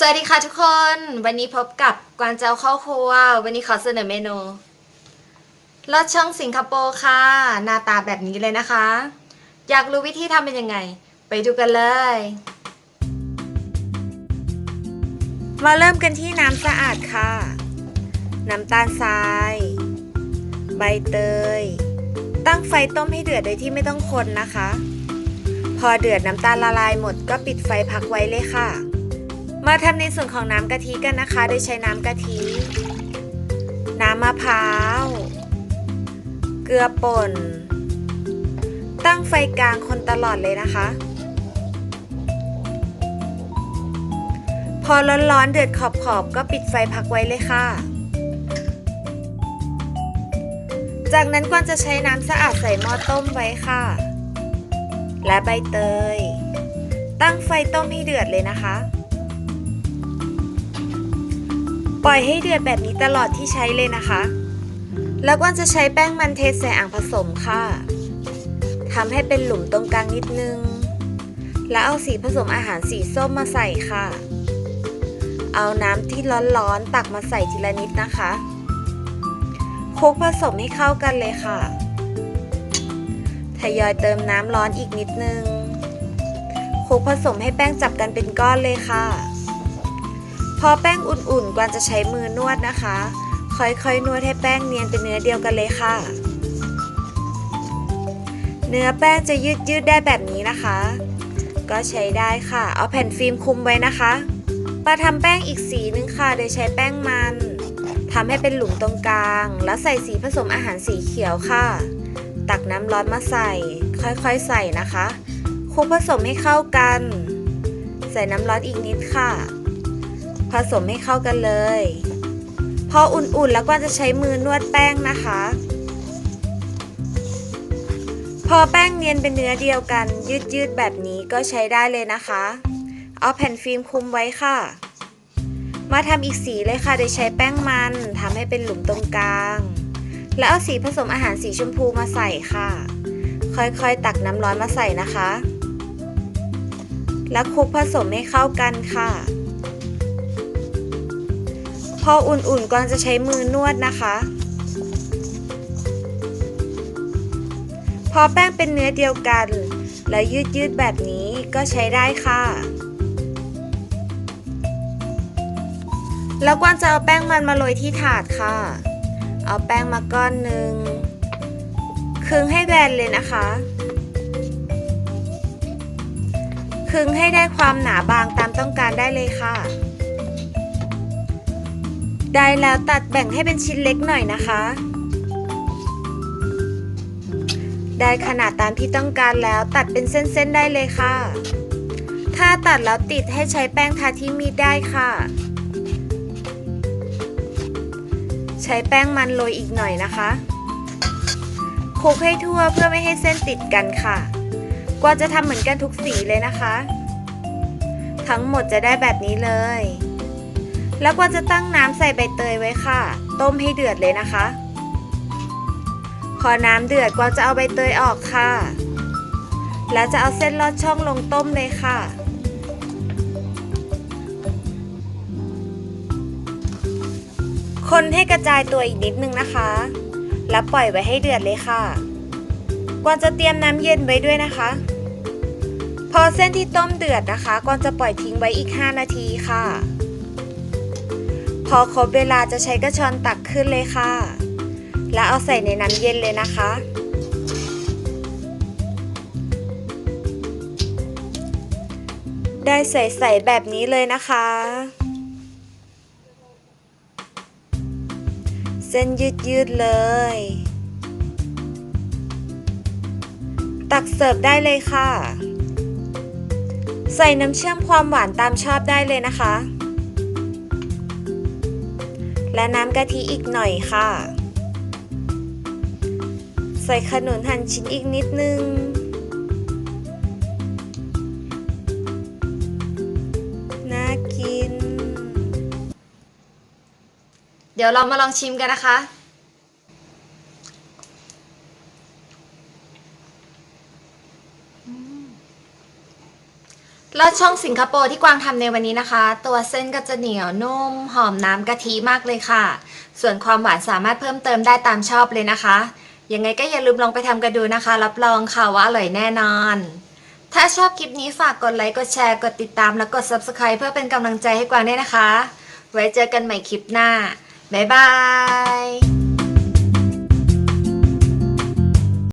สวัสดีค่ะทุกคน วันนี้พบกับกวางเจ้าเข้าครัว วันนี้ขอเสนอเมนูลอดช่องสิงคโปร์ค่ะ หน้าตาแบบนี้เลยนะคะ อยากรู้วิธีทำเป็นยังไง ไปดูกันเลย มาเริ่มกันที่น้ำสะอาดค่ะ น้ำตาลทราย ใบเตย ตั้งไฟต้มให้เดือดโดยที่ไม่ต้องคนนะคะ พอเดือดน้ำตาลละลายหมดก็ปิดไฟพักไว้เลยค่ะ มาทำในส่วนของน้ำกะทิกันนะคะ โดยใช้น้ำกะทิ น้ำมะพร้าว เกลือป่น ตั้งไฟกลางคนตลอดเลยนะคะ พอร้อนๆเดือดขอบๆ ก็ปิดไฟพักไว้เลยค่ะ จากนั้นกวางจะใช้น้ำสะอาดใส่หม้อต้มไว้ค่ะ และใบเตย ตั้งไฟต้มให้เดือดเลยนะคะ ปล่อยให้เดือดแบบนี้ตลอดที่ใช้เลยนะคะ แล้วก็จะใช้แป้งมันเทใส่อ่างผสมค่ะทำให้เป็นหลุมตรงกลางนิดนึง แล้วเอาสีผสมอาหารสีส้มมาใส่ค่ะ เอาน้ำที่ร้อนๆตักมาใส่ทีละนิดนะคะคลุกผสมให้เข้ากันเลยค่ะ ทยอยเติมน้ำร้อนอีกนิดนึงคลุกผสมให้แป้งจับกันเป็นก้อนเลยค่ะ พอแป้งอุ่นๆกวางจะใช้มือนวดนะคะ ค่อยๆนวดให้แป้งเนียนเป็นเนื้อเดียวกันเลยค่ะ เนื้อแป้งจะยืดๆได้แบบนี้นะคะ ก็ใช้ได้ค่ะ เอาแผ่นฟิล์มคุมไว้นะคะมาทำแป้งอีกสีนึงค่ะ โดยใช้แป้งมันทำให้เป็นหลุมตรงกลาง แล้วใส่สีผสมอาหารสีเขียวค่ะ ตักน้ำร้อนมาใส่ ค่อยๆใส่นะคะคลุกผสมให้เข้ากัน ใส่น้ำร้อนอีกนิดค่ะ สมให้เข้ากันเลย พออุ่นๆแล้วก็จะใช้มือนวดแป้งนะคะ พอแป้งเนียนเป็นเนื้อเดียวกัน ยืดๆแบบนี้ก็ใช้ได้เลยนะคะ เอาแผ่นฟิล์มคลุมไว้ค่ะ มาทำอีกสีเลยค่ะ โดยใช้แป้งมันทำให้เป็นหลุมตรงกลาง แล้วเอาสีผสมอาหารสีชมพูมาใส่ค่ะ ค่อยๆ ตักน้ำร้อนมาใส่นะคะแล้วคลุกผสมให้เข้ากันค่ะ ออุ่นๆกวางจะใช้มือนวดนะคะ พอแป้งเป็นเนื้อเดียวกัน แล้วยืดๆแบบนี้ก็ใช้ได้ค่ะ แล้วกวางจะเอาแป้งมันมาโรยที่ถาดค่ะ เอาแป้งมาก้อนหนึ่งคลึงให้แบนเลยนะคะคลึงให้ได้ความหนาบางตามต้องการได้เลยค่ะ ได้แล้วตัดแบ่งให้เป็นชิ้นเล็กหน่อยนะคะ ได้ขนาดตามที่ต้องการแล้วตัดเป็นเส้นๆได้เลยค่ะ ถ้าตัดแล้วติดให้ใช้แป้งทาที่มีดได้ค่ะ ใช้แป้งมันโรยอีกหน่อยนะคะคลุกให้ทั่วเพื่อไม่ให้เส้นติดกันค่ะ กว่าจะทำเหมือนกันทุกสีเลยนะคะ ทั้งหมดจะได้แบบนี้เลย แล้วกว่าจะตั้งน้ำใส่ใบเตยไว้ค่ะ ต้มให้เดือดเลยนะคะ พอน้ำเดือดกวาจะเอาใบเตยออกค่ะ แล้วจะเอาเส้นลอดช่องลงต้มเลยค่ะ คนให้กระจายตัวอีกนิดนึงนะคะ แล้วปล่อยไว้ให้เดือดเลยค่ะ กวาจะเตรียมน้ำเย็นไว้ด้วยนะคะ พอเส้นที่ต้มเดือดนะคะกวางจะปล่อยทิ้งไว้อีก 5 นาทีค่ะ พอครบเวลาจะใช้กระชอนตักขึ้นเลยค่ะ แล้วเอาใส่ในน้ำเย็นเลยนะคะ ได้ใส่ๆแบบนี้เลยนะคะ เส้นยืดๆเลย ตักเสิร์ฟได้เลยค่ะ ใส่น้ำเชื่อมความหวานตามชอบได้เลยนะคะ และน้ำกะทิอีกหน่อยค่ะ ใส่ขนุนหั่นชิ้นอีกนิดนึง น่ากิน เดี๋ยวเรามาลองชิมกันนะคะ แล้วช่องสิงคโปร์ที่กวางทำในวันนี้นะคะ ตัวเส้นก็จะเหนียวนุ่มหอมน้ำกะทิมากเลยค่ะ ส่วนความหวานสามารถเพิ่มเติมได้ตามชอบเลยนะคะ ยังไงก็อย่าลืมลองไปทำกันดูนะคะ รับรองค่ะว่าอร่อยแน่นอน ถ้าชอบคลิปนี้ฝากกดไลค์ กดแชร์ กดติดตาม และกด Subscribe เพื่อเป็นกำลังใจให้กวางด้วยนะคะ ไว้เจอกันใหม่คลิปหน้า บ๊ายบาย